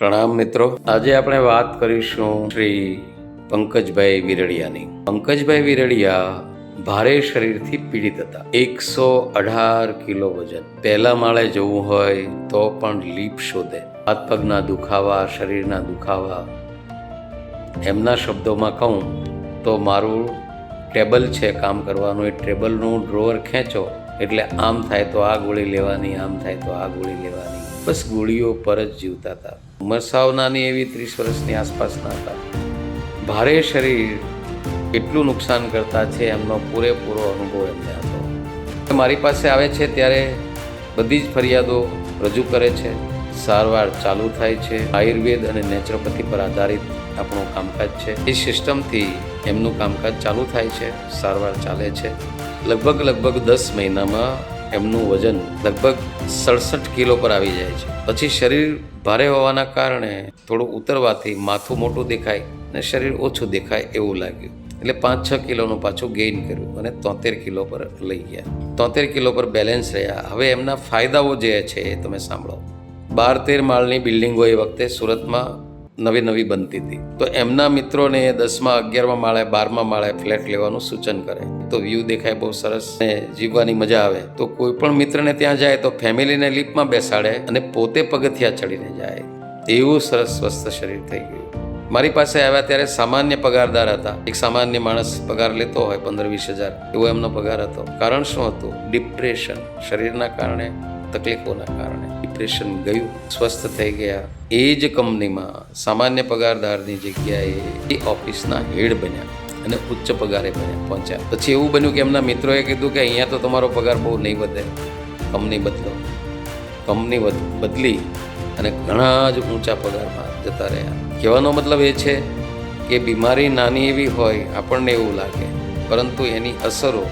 પ્રણામ મિત્રો. આજે આપણે વાત કરીશું શ્રી પંકજભાઈ વિરડિયાની. પંકજભાઈ વિરડિયા ભારે શરીરથી પીડિત હતા. એકસો અઢાર કિલો વજન. પહેલા માળે જવું હોય તો પણ લીપ શોધે. હાથ પગના દુખાવા, શરીરના દુખાવા. એમના શબ્દોમાં કહું તો મારું ટેબલ છે કામ કરવાનું. એ ટેબલનું ડ્રોવર ખેંચો. એટલે આમ થાય તો આ ગોળી લેવાની, આમ થાય તો આ ગોળી લેવાની. બસ ગોળીઓ પર જ જીવતા હતા. ઉંમર સાવ એવી ત્રીસ વર્ષની આસપાસના હતા. ભારે શરીર કેટલું નુકસાન કરતા છે, એમનો પૂરેપૂરો અનુભવ એમને હતો. મારી પાસે આવે છે ત્યારે બધી જ ફરિયાદો રજૂ કરે છે. સારવાર ચાલુ થાય છે. આયુર્વેદ અને નેચરોપેથી પર આધારિત આપણું કામકાજ છે. એ સિસ્ટમથી એમનું કામકાજ ચાલુ થાય છે. સારવાર ચાલે છે. લગભગ લગભગ દસ મહિનામાં એમનું વજન લગભગ સડસઠ કિલો પર આવી જાય છે. પછી શરીર ભારે હોવાના કારણે થોડું ઉતરવાથી માથું મોટું દેખાય અને શરીર ઓછું દેખાય એવું લાગ્યું. એટલે પાંચ છ કિલોનું પાછું ગેઇન કર્યું અને તોતેર કિલો પર લઈ ગયા. તોતેર કિલો પર બેલેન્સ રહ્યા. હવે એમના ફાયદાઓ જે છે એ તમે સાંભળો. બાર તેર માળની બિલ્ડિંગો એ વખતે સુરતમાં નવી નવી બનતી હતી. તો એમના મિત્રોને દસમાં, અગિયારમાં માળે, બારમા માળે ફ્લેટ લેવાનું સૂચન કરે. તો વ્યૂ દેખાય બહુ સરસ ને જીવવાની મજા આવે. તો કોઈ પણ મિત્રને ત્યાં જાય તો ફેમિલીને લિફ્ટમાં બેસાડે અને પોતે પગથિયા ચડીને જાય. એવું સરસ સ્વસ્થ શરીર થઈ ગયું. મારી પાસે આવ્યા ત્યારે સામાન્ય પગારદાર હતા. એક સામાન્ય માણસ પગાર લેતો હોય પંદર વીસ હજાર. એવો એમનો પગાર હતો. કારણ શું હતું? ડિપ્રેશન. શરીરના કારણે, તકલીફોના કારણે ડિપ્રેશન ગયું. સ્વસ્થ થઈ ગયા. એ જ કંપનીમાં સામાન્ય પગારદારની જગ્યાએ એ ઓફિસના હેડ બન્યા. અને ઉચ્ચ પગારે પહોંચ્યા. પછી એવું બન્યું કે એમના મિત્રોએ કીધું કે અહીંયા તો તમારો પગાર બહુ નહીં વધે. કંપની બદલો. કંપની બદલી અને ઘણા જ ઊંચા પગારમાં જતા રહ્યા. કહેવાનો મતલબ એ છે કે બીમારી નાની એવી હોય આપણને એવું લાગે, પરંતુ એની અસરો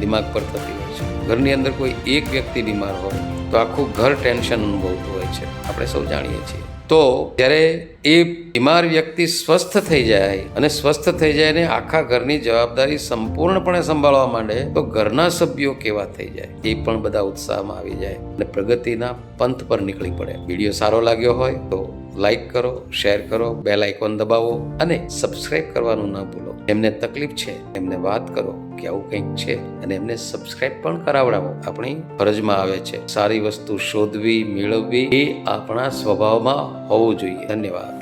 દિમાગ પર થતી હોય છે. ઘરની અંદર કોઈ એક વ્યક્તિ બીમાર હોય તો આખું ઘર ટેન્શન અનુભવતું હોય છે. આપણે સૌ જાણીએ છીએ. તો જ્યારે એ બીમાર વ્યક્તિ સ્વસ્થ થઈ જાય અને સ્વસ્થ થઈ જાય ને આખા ઘરની જવાબદારી સંપૂર્ણપણે સંભાળવા માંડે, તો ઘરના સભ્યો કેવા થઈ જાય? એ પણ બધા ઉત્સાહમાં આવી જાય અને પ્રગતિના પંથ પર નીકળી પડે. વીડિયો સારો લાગ્યો હોય તો લાઈક કરો, શેર કરો, બેલ આઇકોન દબાવો અને સબસ્ક્રાઈબ કરવાનું ન ભૂલો. એમને તકલીફ છે, એમને વાત કરો કે આવું કંઈક છે અને એમને સબસ્ક્રાઇબ પણ કરાવડાવો. આપણી ફરજમાં આવે છે. સારી વસ્તુ શોધવી, મેળવવી એ આપણા સ્વભાવમાં હોવું જોઈએ. ધન્યવાદ.